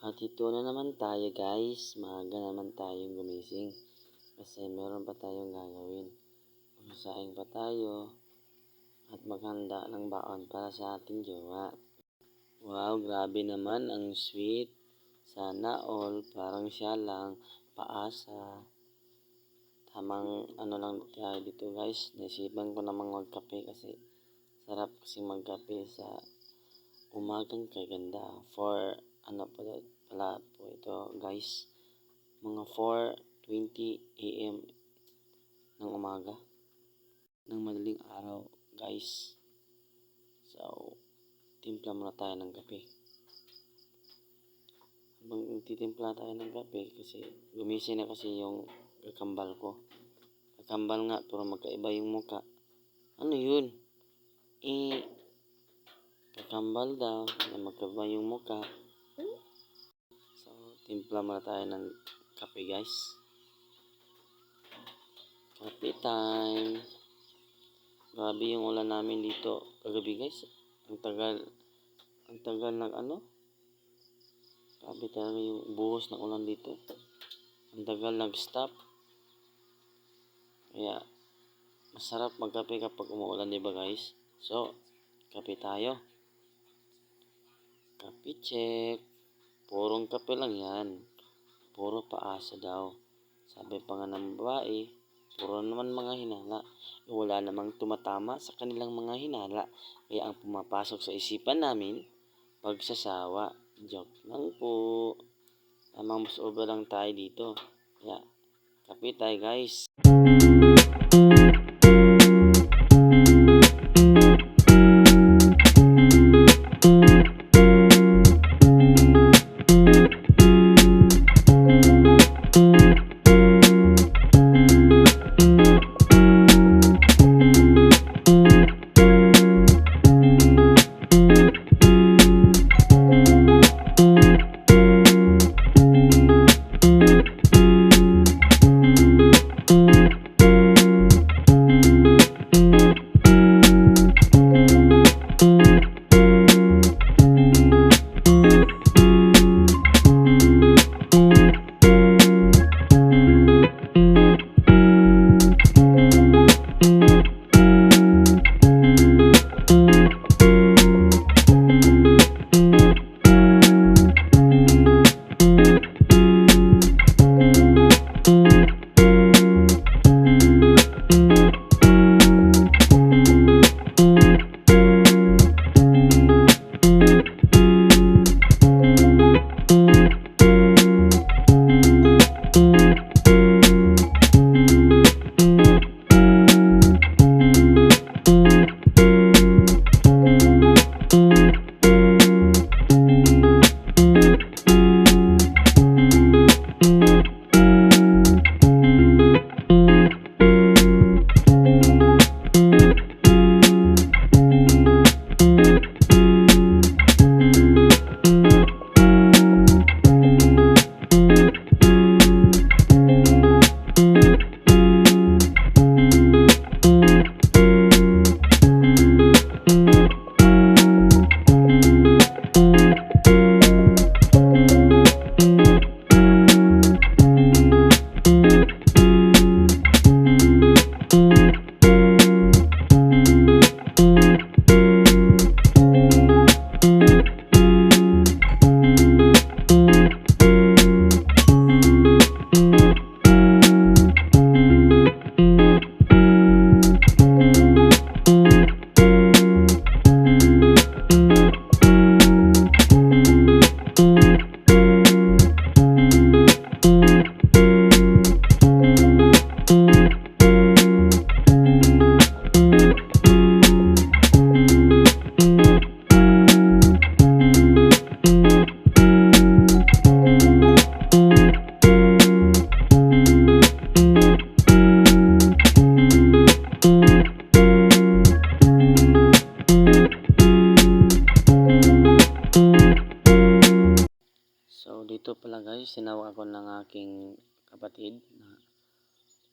At ito na naman tayo guys, maaga naman tayong gumising. Kasi meron pa tayong gagawin. Magsasaing pa tayo at maghanda ng baon para sa ating jowa. Wow, grabe naman ang sweet. Sana all, parang siya lang, paasa. Tamang ano lang tayo dito guys, naisipan ko namang magkape kasi sarap kasi magkape sa umagang kaganda. For ano pala, pala po ito guys, mga 4.20 a.m. ng umaga ng madaling araw guys. So, timpla muna tayo ng kape. Habang nagtitimpla tayo ng kape kasi gumising na kasi yung kakambal ko. Kakambal nga pero magkaiba yung muka. Ano yun? Eh, kakambal daw na magkaiba yung muka. Timpla muna tayo ng kape guys. Kape time. Grabe yung ulan namin dito kagabi guys. Ang tagal, ang tagal ng ano. Grabe talaga yung buhos ng ulan dito. Ang tagal nag-stop. Kaya, masarap magkape kapag umuulan, di ba guys? So, kape tayo. Kape check. Purong kape lang yan. Puro paasa daw. Sabi pa nga ng babae, puro naman mga hinala. Eh, wala namang tumatama sa kanilang mga hinala. Kaya ang pumapasok sa isipan namin, pagsasawa. Joke lang po. Tamang mas over lang tayo dito. Kaya, kape tayo guys. Dito pala guys, sinawag ako ng aking kapatid na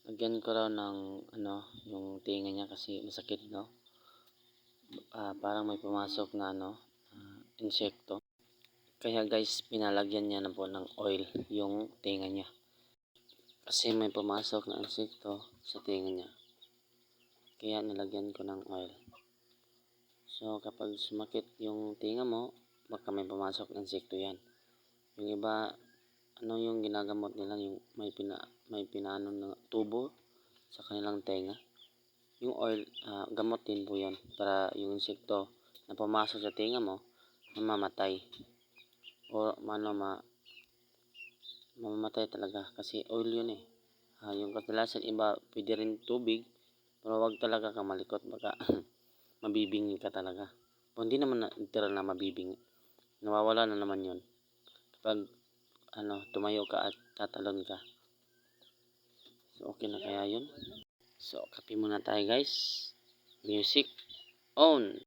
lagyan ko raw ng ano, yung tinga niya kasi masakit, no? Ah, parang may pumasok na ano, ah, insekto. Kaya guys, pinalagyan niya na po ng oil yung tinga niya. Kasi may pumasok na insekto sa tinga niya. Kaya nilagyan ko ng oil. So kapag sumakit yung tinga mo, baka may pumasok na insekto yan. Yung iba, ano yung ginagamot nila, yung may, pina, may pinaano na tubo sa kanilang tenga. Yung oil, ah, gamot din po yun para yung insekto na pumasok sa tinga mo, mamamatay. O ano, ma, mamamatay talaga kasi oil yun eh. Ah, yung kadalasan iba, pwede rin tubig, pero wag talaga ka malikot, baka mabibingi ka talaga. O hindi naman na, literal na mabibingi. Nawawala na naman yun. Kapag ano, tumayo ka at tatalon ka. So, okay na kaya yun? So, kape muna tayo guys. Music on!